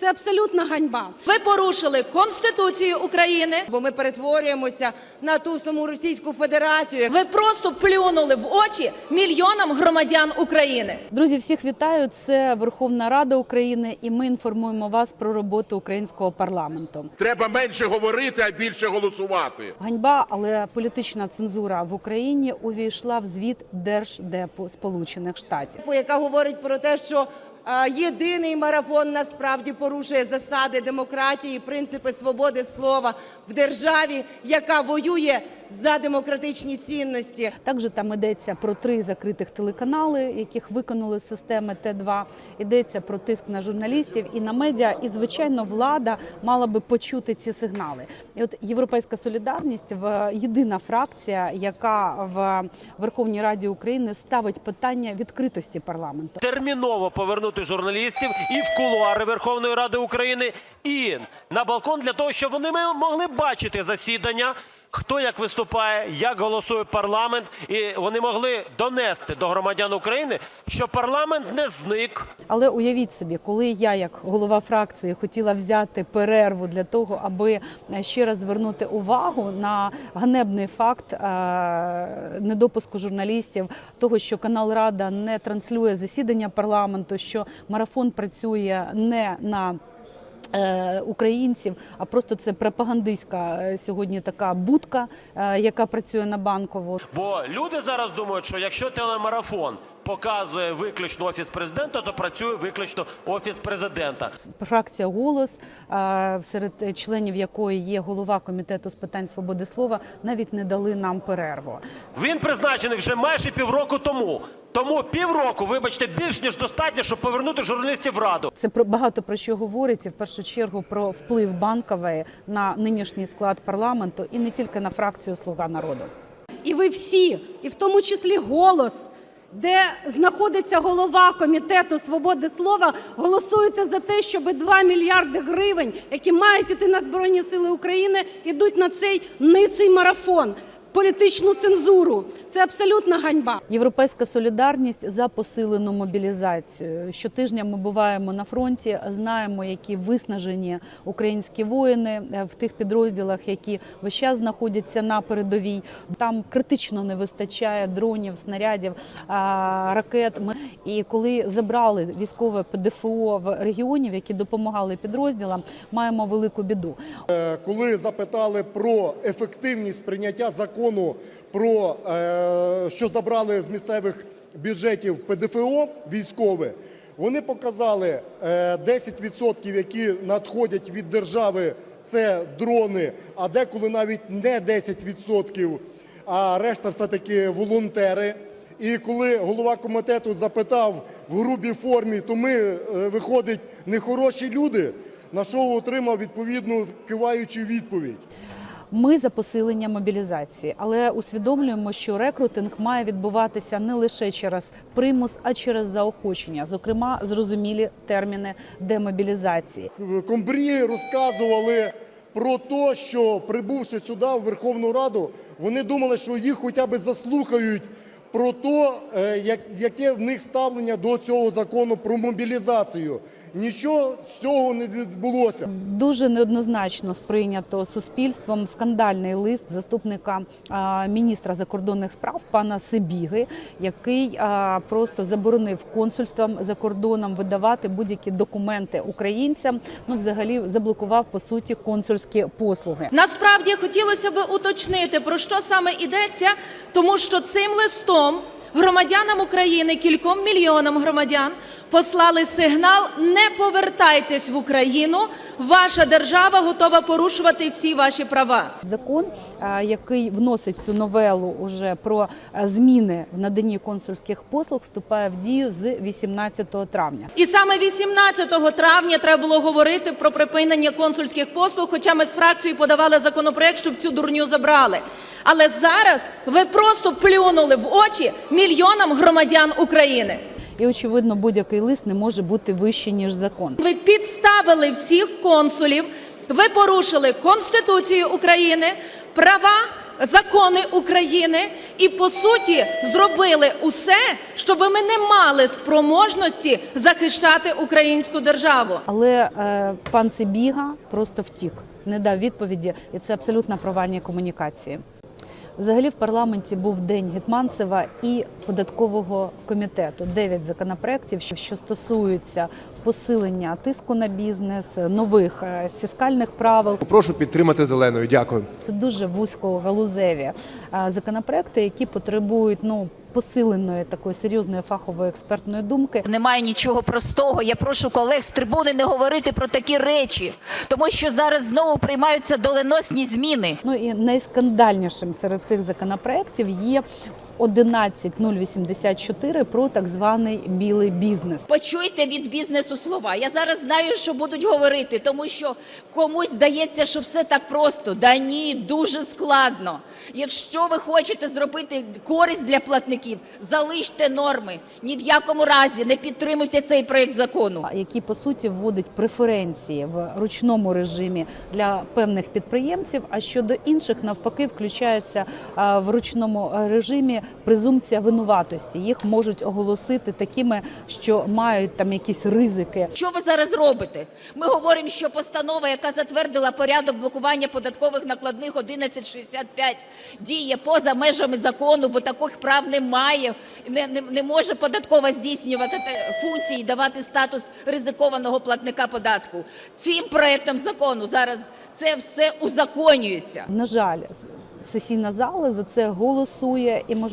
Це абсолютна ганьба. Ви порушили Конституцію України. Бо ми перетворюємося на ту саму Російську Федерацію. Ви просто плюнули в очі мільйонам громадян України. Друзі, всіх вітаю. Це Верховна Рада України, і ми інформуємо вас про роботу українського парламенту. Треба менше говорити, а більше голосувати. Ганьба, але політична цензура в Україні увійшла в звіт Держдепу Сполучених Штатів. яка говорить про те, що єдиний марафон насправді порушує засади демократії, принципи свободи слова в державі, яка воює за демократичні цінності. Також там йдеться про три закритих телеканали, яких виконали з системи Т2. Йдеться про тиск на журналістів і на медіа. І звичайно, влада мала би почути ці сигнали. І от Європейська солідарність в єдина фракція, яка в Верховній Раді України ставить питання відкритості парламенту. терміново повернути журналістів і в кулуари Верховної Ради України, і на балкон для того, щоб вони могли бачити засідання. Хто як виступає, як голосує парламент, і вони могли донести до громадян України, що парламент не зник, Але уявіть собі, коли я, як голова фракції, хотіла взяти перерву для того, аби е, ще раз звернути увагу на ганебний факт е, недопуску журналістів, того, що канал Рада не транслює засідання парламенту, що марафон працює не на Українців, а просто це пропагандистська е, сьогодні така будка, е, яка працює на банкову. Бо люди зараз думають, що якщо телемарафон показує виключно офіс президента, то працює виключно офіс президента. Фракція голос, серед членів якої є голова комітету з питань свободи слова, навіть не дали нам перерву. Він призначений вже майже півроку тому. Тому півроку, вибачте, більш ніж достатньо, щоб повернути журналістів в раду. Це про багато про що говорить і в першу чергу про вплив банкової на нинішній склад парламенту і не тільки на фракцію Слуга народу. І ви всі, і в тому числі голос, де знаходиться голова комітету свободи слова, голосуєте за те, щоб 2 мільярди гривень, які мають іти на збройні сили України, ідуть на цей ниций марафон. Політичну цензуру це абсолютна ганьба. Європейська солідарність за посилену мобілізацію. Щотижня ми буваємо на фронті, знаємо, які виснажені українські воїни е, в тих підрозділах, які весь час знаходяться на передовій. Там критично не вистачає дронів, снарядів, ракет. Ми і коли забрали військове ПДФО в регіонів, які допомагали підрозділам, маємо велику біду. коли запитали про ефективність прийняття закону про е, що забрали з місцевих бюджетів ПДФО військове, вони показали е, 10%, які надходять від держави. Це дрони, а деколи навіть не 10%, а решта все-таки волонтери. І коли голова комітету запитав в грубій формі, то ми, е, виходить, нехороші люди, на що отримав відповідну киваючу відповідь. Ми за посилення мобілізації, але усвідомлюємо, що рекрутинг має відбуватися не лише через примус, а через заохочення, зокрема, зрозумілі терміни демобілізації. Комбрії розказували про те, що прибувши сюди, в Верховну Раду, вони думали, що їх хоча б заслухають про те, як- яке в них ставлення до цього закону про мобілізацію. Нічого з цього не відбулося. Дуже неоднозначно сприйнято суспільством скандальний лист заступника а, міністра закордонних справ пана Сибіги, який а, просто заборонив консульствам за кордоном видавати будь-які документи українцям. Ну, взагалі, заблокував по суті консульські послуги. Насправді хотілося б уточнити, про що саме йдеться, тому що цим листом mom громадянам України, кільком мільйонам громадян, послали сигнал: не повертайтесь в Україну. Ваша держава готова порушувати всі ваші права. Закон, який вносить цю новелу уже про зміни в наданні консульських послуг, вступає в дію з 18 травня. І саме 18 травня треба було говорити про припинення консульських послуг, хоча ми з фракцією подавали законопроект, щоб цю дурню забрали. Але зараз ви просто плюнули в очі мільйонам громадян України. І очевидно, будь-який лист не може бути вище ніж закон. Ви підставили всіх консулів, ви порушили Конституцію України, права закони України і по суті зробили усе, щоб ми не мали спроможності захищати українську державу. Але е, пан Сибіга просто втік, не дав відповіді, і це абсолютно провальні комунікації. Взагалі в парламенті був день Гетманцева і податкового комітету. Дев'ять законопроєктів, що- стосуються посилення тиску на бізнес, нових е, фіскальних правил. Прошу підтримати зеленою. Дякую. Дуже вузькогалузеві галузеві законопроекти, які потребують ну посиленої такої серйозної фахової експертної думки. Немає нічого простого. Я прошу колег з трибуни не говорити про такі речі, тому що зараз знову приймаються доленосні зміни. Ну і найскандальнішим серед цих законопроєктів є 11084 про так званий білий бізнес. Почуйте від бізнесу слова. Я зараз знаю, що будуть говорити, тому що комусь здається, що все так просто. Да ні, дуже складно. Якщо ви хочете зробити користь для платників, залиште норми. Ні в якому разі не підтримуйте цей проект закону. який по суті вводить преференції в ручному режимі для певних підприємців. А щодо інших, навпаки, включається в ручному режимі презумпція винуватості. Їх можуть оголосити такими, що мають там якісь ризики. Що ви зараз робите? Ми говоримо, що постанова, яка затвердила порядок блокування податкових накладних 1165, діє поза межами закону, бо таких прав немає. Не, не, не може податкова здійснювати функції, давати статус ризикованого платника податку. Цим проектом закону зараз це все узаконюється. На жаль, сесійна зала за це голосує, і можливо,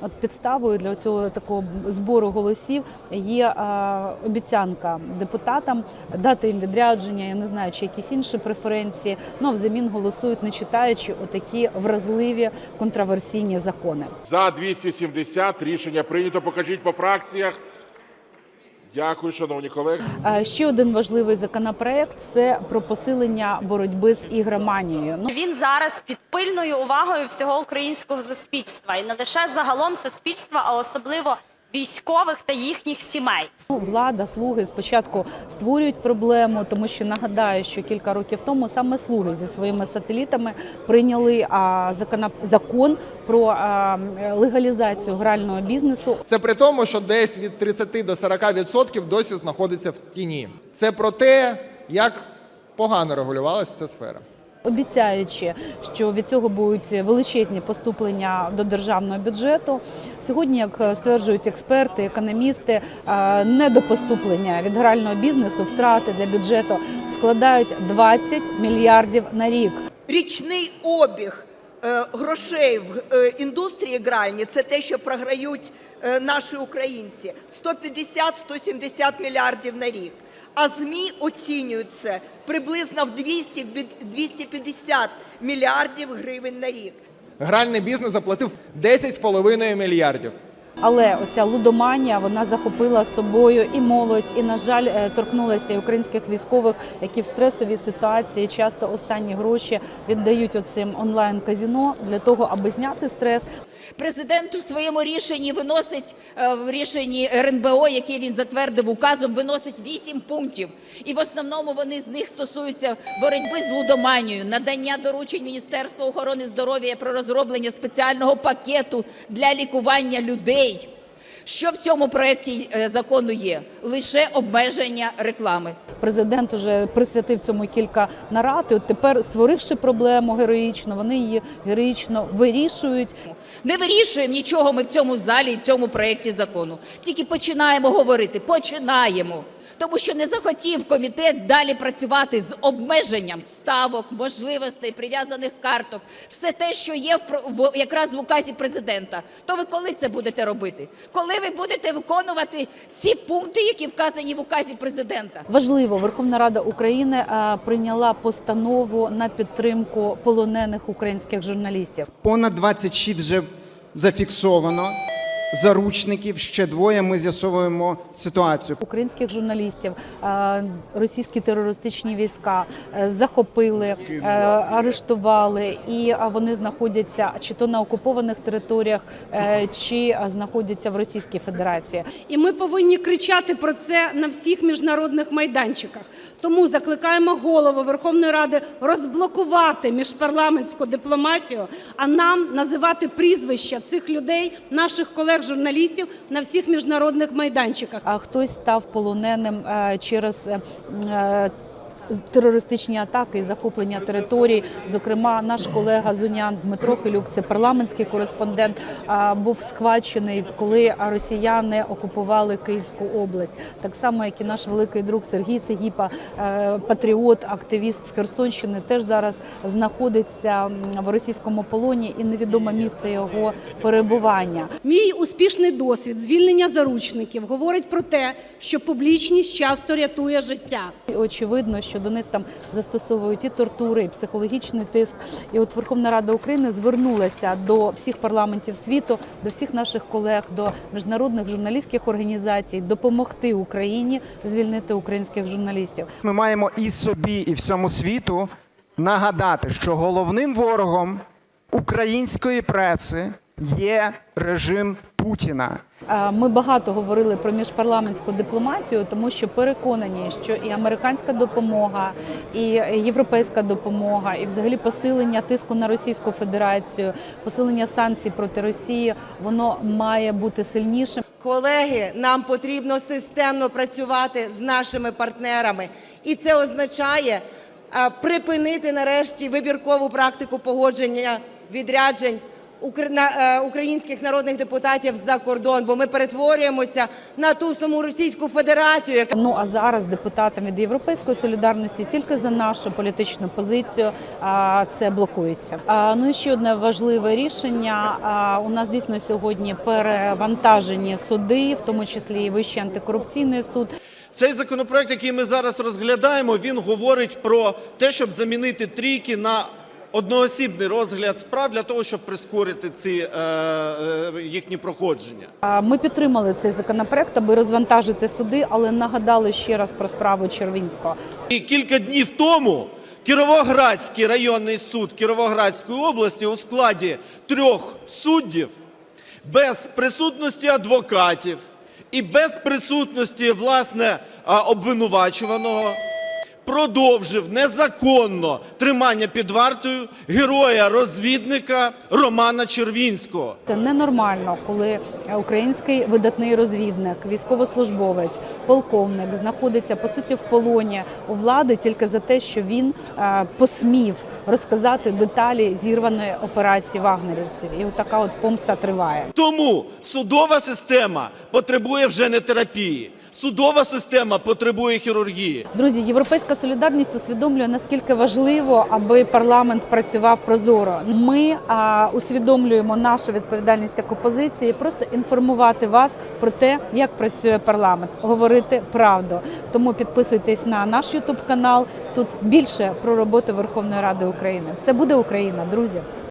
от підставою для цього такого збору голосів є а, обіцянка депутатам дати їм відрядження. Я не знаю, чи якісь інші преференції. Ну а взамін голосують, не читаючи отакі вразливі контраверсійні закони. За 270 рішення прийнято. Покажіть по фракціях. Дякую, шановні колеги. Ще один важливий законопроект це про посилення боротьби з ігроманією. Ну Він зараз під пильною увагою всього українського суспільства і не лише загалом суспільства, а особливо військових та їхніх сімей. Ну, Влада, слуги спочатку створюють проблему, тому що нагадаю, що кілька років тому саме слуги зі своїми сателітами прийняли а, закон про легалізацію грального бізнесу. Це при тому, що десь від 30 до 40 відсотків досі знаходиться в тіні. Це про те, як погано регулювалася ця сфера. Обіцяючи, що від цього будуть величезні поступлення до державного бюджету. Сьогодні, як стверджують експерти, економісти, е, недопоступлення від грального бізнесу, втрати для бюджету складають 20 мільярдів на рік. річний обіг е, грошей в е, індустрії гральні це те, що програють наші українці 150-170 мільярдів на рік. А ЗМІ оцінюють це приблизно в 200 250 мільярдів гривень на рік. Гральний бізнес заплатив 10,5 мільярдів. Але оця лудоманія вона захопила собою і молодь, і на жаль, е, торкнулася і українських військових, які в стресовій ситуації часто останні гроші віддають оцим онлайн казіно для того, аби зняти стрес. Президент в своєму рішенні виносить е, в рішенні РНБО, яке він затвердив указом, виносить вісім пунктів. І в основному вони з них стосуються боротьби з лудоманією, надання доручень Міністерства охорони здоров'я про розроблення спеціального пакету для лікування людей. Що в цьому проєкті е, закону є? Лише обмеження реклами. Президент уже присвятив цьому кілька нарад. І от тепер, створивши проблему героїчно, вони її героїчно вирішують. Не вирішуємо нічого ми в цьому залі і в цьому проєкті закону. Тільки починаємо говорити. Починаємо. Тому що не захотів комітет далі працювати з обмеженням ставок, можливостей, прив'язаних карток, все те, що є в, якраз в указі президента. То ви коли це будете робити? Коли ви будете виконувати всі пункти, які вказані в указі президента? Важливо, Верховна Рада України прийняла постанову на підтримку полонених українських журналістів. Понад 26 вже зафіксовано. Заручників, ще двоє. Ми з'ясовуємо ситуацію. Українських журналістів е, російські терористичні війська е, захопили, е, арештували, і вони знаходяться чи то на окупованих територіях, чи знаходяться в Російській Федерації. І ми повинні кричати про це на всіх міжнародних майданчиках. Тому закликаємо голову Верховної Ради розблокувати міжпарламентську дипломатію, а нам називати прізвища цих людей, наших колег-журналістів, на всіх міжнародних майданчиках. А хтось став полоненим е, через е, е, терористичні атаки і захоплення територій. Зокрема, наш колега Зунян Дмитро Хилюк, це парламентський кореспондент, був схвачений, коли росіяни окупували Київську область. Так само, як і наш великий друг Сергій Цегіпа, е, патріот, активіст з Херсонщини, теж зараз знаходиться в російському полоні і невідоме місце його перебування. Мій успішний досвід звільнення заручників говорить про те, що публічність часто рятує життя. Очевидно, що до них там застосовують і тортури, і психологічний тиск. І от Верховна Рада України звернулася до всіх парламентів світу, до всіх наших колег, до міжнародних журналістських організацій допомогти Україні звільнити українських журналістів. Ми маємо і собі, і всьому світу нагадати, що головним ворогом української преси є режим Путіна. Ми багато говорили про міжпарламентську дипломатію, тому що переконані, що і американська допомога, і європейська допомога, і взагалі посилення тиску на Російську Федерацію, посилення санкцій проти Росії, воно має бути сильнішим. Колеги, нам потрібно системно працювати з нашими партнерами, і це означає е, припинити нарешті вибіркову практику погодження відряджень українських народних депутатів за кордон, бо ми перетворюємося на ту саму Російську Федерацію, яка Ну а зараз депутатам від Європейської солідарності тільки за нашу політичну позицію а, це блокується. А, ну і ще одне важливе рішення. А, у нас дійсно сьогодні перевантажені суди, в тому числі і Вищий антикорупційний суд. Цей законопроект, який ми зараз розглядаємо, він говорить про те, щоб замінити трійки на одноосібний розгляд справ для того, щоб прискорити ці е, е, їхні проходження. Ми підтримали цей законопроект, аби розвантажити суди, але нагадали ще раз про справу Червінського. І кілька днів тому Кіровоградський районний суд Кіровоградської області у складі трьох суддів без присутності адвокатів і без присутності власне обвинувачуваного продовжив незаконно тримання під вартою героя-розвідника Романа Червінського. Це ненормально, коли український видатний розвідник, військовослужбовець, полковник знаходиться по суті в полоні у влади тільки за те, що він е, посмів розказати деталі зірваної операції вагнерівців. І така от помста триває. Тому судова система потребує вже не терапії. Судова система потребує хірургії. Друзі, європейська солідарність усвідомлює наскільки важливо, аби парламент працював прозоро. Ми а, усвідомлюємо нашу відповідальність як опозиції, просто інформувати вас про те, як працює парламент, говорити правду. Тому підписуйтесь на наш Ютуб канал. Тут більше про роботу Верховної Ради України. Все буде Україна, друзі.